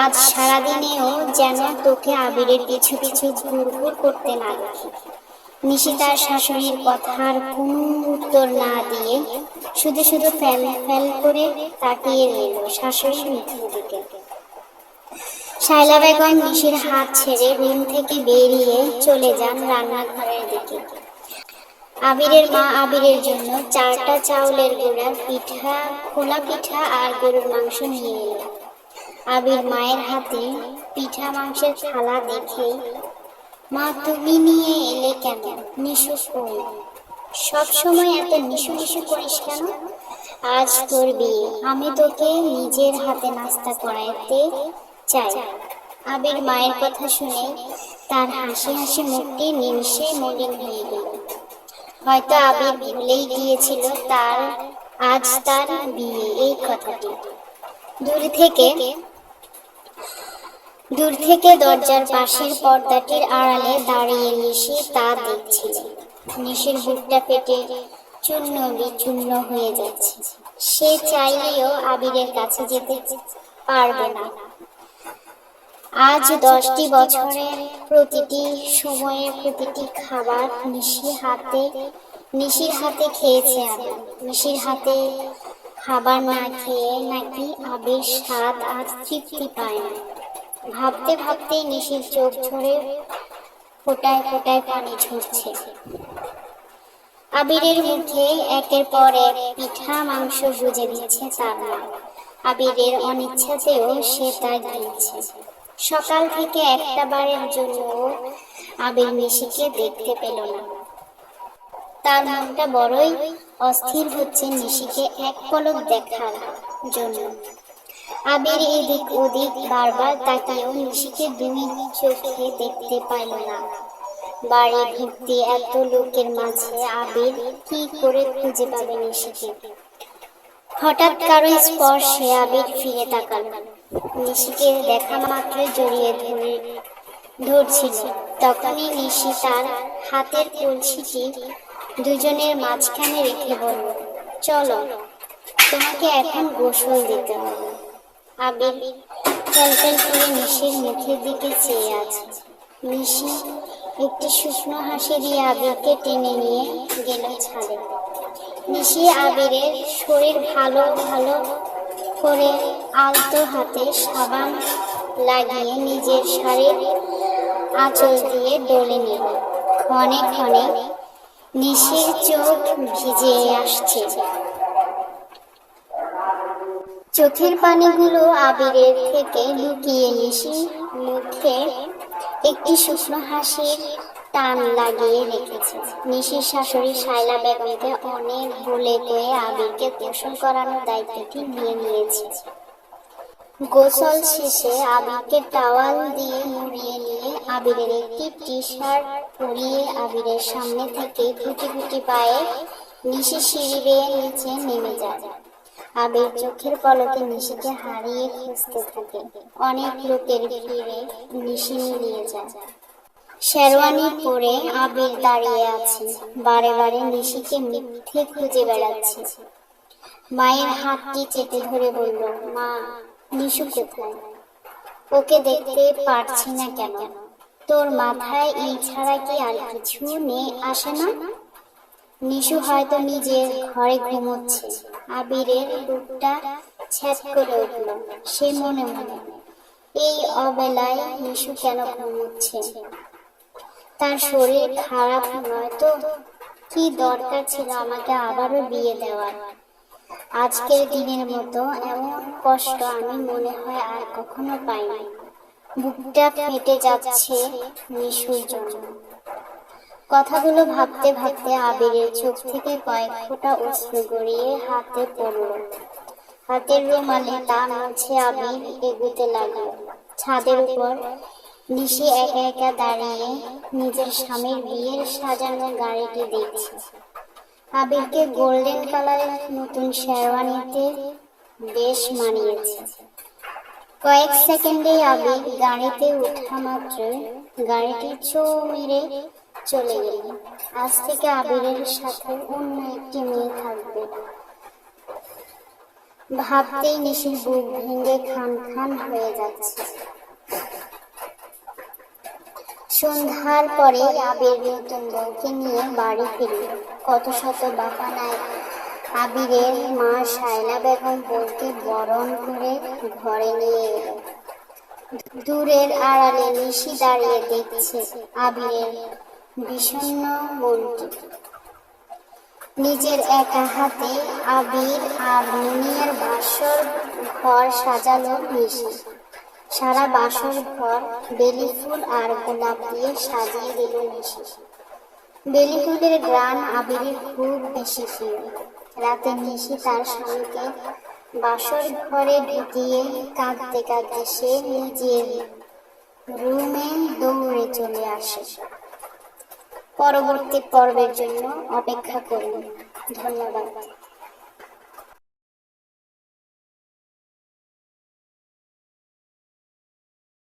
আজ সারাদিনেও যেন তোকে আবিরের পিছু পিছু ঘুরঘুর করতে না দেখি। নিশি শাশুড়ির কথার কোনো উত্তর না দিয়ে শুধু শুধু ফ্যাল ফ্যাল করে তাকিয়ে রইল শাশুড়ির মুখের দিকে। শায়লা বেগম নিশির হাত ছেড়ে রুম থেকে বেরিয়ে চলে যান রান্নাঘরের দিকে। আবিরের মা আবিরের জন্য চারটা চাউলের গুঁড়া, পিঠা, খোলা পিঠা আর গরুর মাংস নিয়ে এলো আবির মায়ের হাতে পিঠা মাংসের থালা দেখে মা, তুমি নিয়ে এলে কেন? নিশু কই সব সময় এত নিশু নিশু করিস কেন? আজ তোর বিয়ে। আমি তোকে নিজের হাতে নাস্তা করাইতে চাই। আবির মায়ের কথা শুনে তার হাসি হাসি মুখটি নিমিষে মলিন হয়ে গেল। হয়তো আবির ভুলেই গিয়েছিল তার, আজ তার বিয়ে, এই কথাটি। দূর থেকে দূর থেকে দরজার পাশের পর্দাটির আড়ালে দাঁড়িয়ে নিশি তা দেখছিল। নিশির বুকটা পেটে চূর্ণ বিচূর্ণ হয়ে যাচ্ছে। সে চাইলেও আবিরের কাছে যেতে পারবে না। আজ দশটি বছরের প্রতিটি সময়ে প্রতিটি খাবার নিশি হাতে, নিশির হাতে খেয়েছে আবির। নিশির হাতে খাবার না খেয়ে নাকি আবির স্বাদ আর তৃপ্তি পায় না। ভাবতে ভাবতে নিশির চোখ ঝরে ফোটায় ফোটায় পানি ঝরছে। আবিরের মুখে একের পর এক পিঠা মাংস গুজে দিচ্ছে তার মা। আবিরের অনিচ্ছাতেও সে তা গিয়েছে সকাল থেকে একটা বারের জন্য আবির নিশিকে দেখতে পেল না। তার মনটা বড়ই অস্থির হচ্ছে নিশিকে এক পলক দেখার জন্য। আবির এদিক ওদিক বারবার তাকিয়েও নিশিকে দুই চোখে দেখতে পাইল না। বাড়ি ভর্তি এত লোকের মাঝে আবির কি করে খুঁজে পাবে নিশিকে হঠাৎ কারও স্পর্শে আবির ফিরে তাকাল। নিশিকে দেখা মাত্র জড়িয়ে ধরে ধরছিল। তখনই নিশি তার হাতের কলসিটি দুজনের মাঝখানে রেখে বলল, চলো, তোমাকে এখন গোসল দিতে হবে। আবির চলচল করে নিশির মুখের দিকে চেয়ে আছে। নিশি একটি শুকনো হাসি দিয়ে আবিরকে টেনে নিয়ে গেল ছাদে। নিশি আবিরের শরীর ভালো ভালো করে আলতো হাতে সাবান লাগিয়ে নিজের শাড়ির আঁচল দিয়ে ডলে নিল। ক্ষণে ক্ষণে নিশির চোখ ভিজে আসছে। চোখের পানিগুলো আবিরের থেকে লুকিয়ে নিশি, মুখে একটি শুকনো হাসির টান লাগিয়ে রেখেছে। নিশির শাশুড়ি শাইলা বেগমকে অনেক বলে কয়ে আবিরকে গোসল করানোর দায়িত্বটি নিয়ে নিয়েছে। গোসল শেষে আবিরকে টাওয়াল দিয়ে মুড়িয়ে নিয়ে আবিরের একটি টি শার্ট পরিয়ে আবিরের সামনে থেকে গুটি গুটি পায়ে নিশি সিঁড়ি বেয়ে নিচে নেমে যায়। আবির চোখের পলকে নিশিকে হারিয়ে খুঁজতে থাকে। অনেক লোকের ভিড়ে নিশি মিলিয়ে যায়। শেরওয়ানি পরে আবির দাঁড়িয়ে আছে। বারে বারে নিশিকে মিথ্যে খুঁজে বেড়াচ্ছে। মায়ের হাতটি চেপে ধরে বলল, মা, নিশু কোথায়? ওকে দেখতে পারছি না কেন। তোর মাথায় এই ছাড়া কি আর কিছু নেই আসে না? নিশু হয়তো নিজের ঘরে ঘুমোচ্ছে। আবিরের বুকটা ছ্যাদ করে উঠল। সে মনে মনে, এই অবেলায় নিশু কেন ঘুমোচ্ছে? তার শরীর খারাপ নয় তো? কি দরকার ছিল আমাকে আবারও বিয়ে দেওয়ার? আজকের দিনের মতো এমন কষ্ট আমি মনে হয় আর কখনো পাইনি। বুকটা ফেটে যাচ্ছে নিশুর জন্য। কথাগুলো ভাবতে ভাবতে আবিরের চোখ থেকে কয়েক ফোঁটা অশ্রু গড়িয়ে হাতে পড়ল। হাতের রুমালে তা মুছে আবির এগুতে লাগল। ছাদের উপর নিশি একা একা দাঁড়িয়ে নিজের স্বামীর বিয়ের সাজানো গাড়িটি দেখছে। আবিরকে গোল্ডেন কালারের নতুন শেরওয়ানিতে বেশ মানিয়েছে। কয়েক সেকেন্ডে আবির গাড়িতে ওঠা মাত্র গাড়িটি চো মেরে চলে গেল। আজ থেকে আবিরের সাথে অন্য একটি মেয়ে থাকবে। ভাবতেই নিশির বুক ভেঙে খান খান হয়ে যাচ্ছে। সন্ধ্যার পরে আবির নতুন বউকে নিয়ে বাড়ি ফিরল। কত শত বাহানায় আবিরের মা শায়লা বেগম বউকে বরণ করে ঘরে নিয়ে এলো। দূরের আড়ালে নিশি দাঁড়িয়ে দেখছে আবিরের বিষণ্ণ মনটি নিজের একা হাতে আবির আর মুনিয়ার বাসর ঘর সাজালো নিশি সারা বাসর ঘর বেলি ফুল আর গোলাপ দিয়ে সাজিয়ে দিল নিশি বেলি ফুলের গ্রান আবিরের খুব বেশি প্রিয়। রাতে নিশি তার স্বামীকে বাসর ঘরে ঢুকিয়ে কাঁদতে কাঁদতে সে নিজের রুমে দৌড়ে চলে আসে। পরবর্তী পর্বের জন্য অপেক্ষা করুন। ধন্যবাদ।